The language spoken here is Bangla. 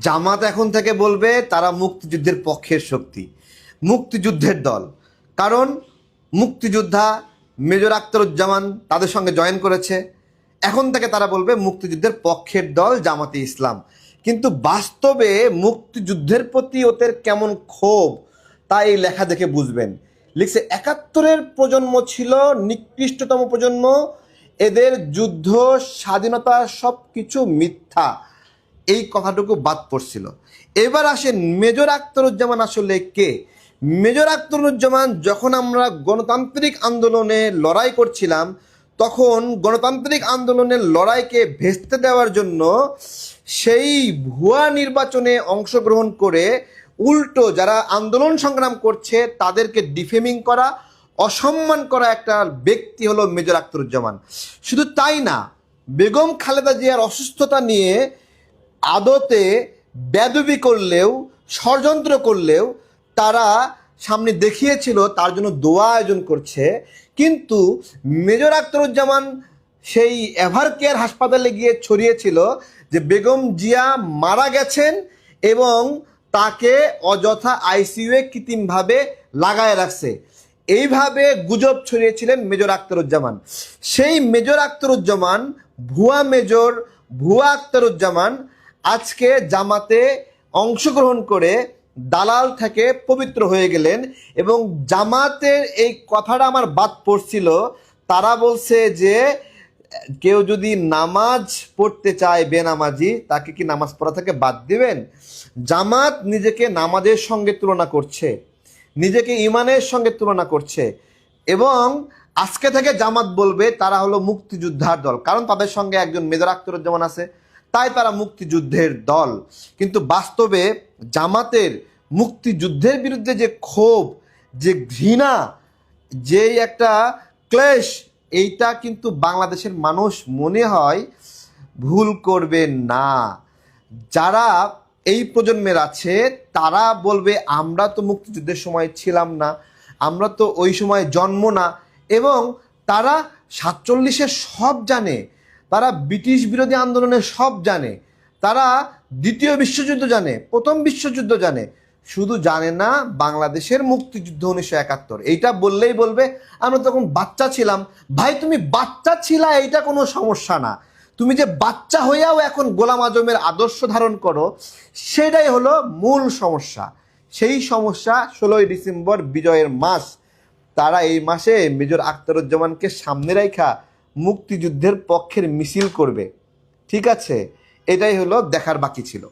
জামাত এখন থেকে বলবে তারা মুক্তিযুদ্ধের পক্ষের শক্তি, মুক্তিযুদ্ধের দল। কারণ মুক্তিযোদ্ধা মেজর আখতারুজ্জামান তাদের সঙ্গে জয়েন করেছে। এখন থেকে তারা বলবে মুক্তিযুদ্ধের পক্ষের দল জামাতে ইসলাম। কিন্তু বাস্তবে মুক্তিযুদ্ধের প্রতি ওদের কেমন ক্ষোভ, তা এই লেখা দেখে বুঝবেন। লিখছে, একাত্তরের প্রজন্ম ছিল নিকৃষ্টতম প্রজন্ম। এদের যুদ্ধ, স্বাধীনতা সব কিছু মিথ্যা। এই কথাটুকু বাদ পড়ছিল। এবার আসেন মেজর আখতারুজ্জামান আসলে কে? মেজর আখতারুজ্জামান যখন আমরা গণতান্ত্রিক আন্দোলনে লড়াই করছিলাম, তখন গণতান্ত্রিক আন্দোলনের লড়াইকে ভেস্তে দেওয়ার জন্য সেই ভুয়া নির্বাচনে অংশগ্রহণ করে উল্টো যারা আন্দোলন সংগ্রাম করছে, তাদেরকে ডিফেমিং করা, অসম্মান করা একটা ব্যক্তি হলো মেজর আখতারুজ্জামান। শুধু তাই না, বেগম খালেদা জিয়ার অসুস্থতা নিয়ে আদতে বেদবি করলেও, ষড়যন্ত্র করলেও তারা সামনে দেখিয়েছিল, তার জন্য দোয়া আয়োজন করছে। কিন্তু মেজর আখতারুজ্জামান সেই এভার কেয়ার হাসপাতালে গিয়ে ছড়িয়েছিল যে বেগম জিয়া মারা গেছেন এবং তাকে অযথা আইসিইউয়ে কৃত্রিমভাবে লাগায় রাখছে। এইভাবে গুজব ছড়িয়েছিলেন মেজর আখতারুজ্জামান। সেই মেজর আখতারুজ্জামান, ভুয়া মেজর, ভুয়া আখতারুজ্জামান আজকে জামাতে অংশগ্রহণ করে দালাল থেকে পবিত্র হয়ে গেলেন এবং জামাতের এই কথাটা আমার বাদ পড়ছিল। তারা বলছে যে, কেউ যদি নামাজ পড়তে চায় বেনামাজি, তাকে কি নামাজ পড়া থেকে বাদ দিবেন? জামাত নিজেকে নামাজের সঙ্গে তুলনা করছে, নিজেকে ইমানের সঙ্গে তুলনা করছে এবং আজকে থেকে জামাত বলবে তারা হলো মুক্তিযোদ্ধার দল। কারণ তাদের সঙ্গে একজন মেজর আখতারুজ্জামান আছে তাই তারা মুক্তিযুদ্ধের দল। কিন্তু বাস্তবে জামাতের মুক্তিযুদ্ধের বিরুদ্ধে যে ক্ষোভ, যে ঘৃণা যে একটা ক্লেশ, এইটা কিন্তু বাংলাদেশের মানুষ মনে হয় ভুল করবে না। যারা এই প্রজন্মের আছে, তারা বলবে, আমরা তো মুক্তিযুদ্ধের সময় ছিলাম না, আমরা তো ওই সময় জন্ম না। এবং তারা সাতচল্লিশের সব জানে তারা ব্রিটিশ বিরোধী আন্দোলনের সব জানে। তারা দ্বিতীয় বিশ্বযুদ্ধ জানে, প্রথম বিশ্বযুদ্ধ জানে। শুধু জানে না, বাংলাদেশের মুক্তিযুদ্ধ উনিশশো একাত্তর। এইটা বললেই বলবে, আমরা তখন বাচ্চা ছিলাম। ভাই, তুমি বাচ্চা ছিলা, এইটা কোনো সমস্যা না। তুমি যে বাচ্চা হইয়াও এখন গোলাম আজমের আদর্শ ধারণ করো, সেটাই হলো মূল সমস্যা। সেই সমস্যা ষোলোই ডিসেম্বর বিজয়ের মাস। তারা এই মাসে মেজর আখতারুজ্জামানকে সামনে রাখা মুক্তিযুদ্ধের পক্ষের মিছিল করবে। ঠিক আছে? এটাই হলো দেখার বাকি ছিল।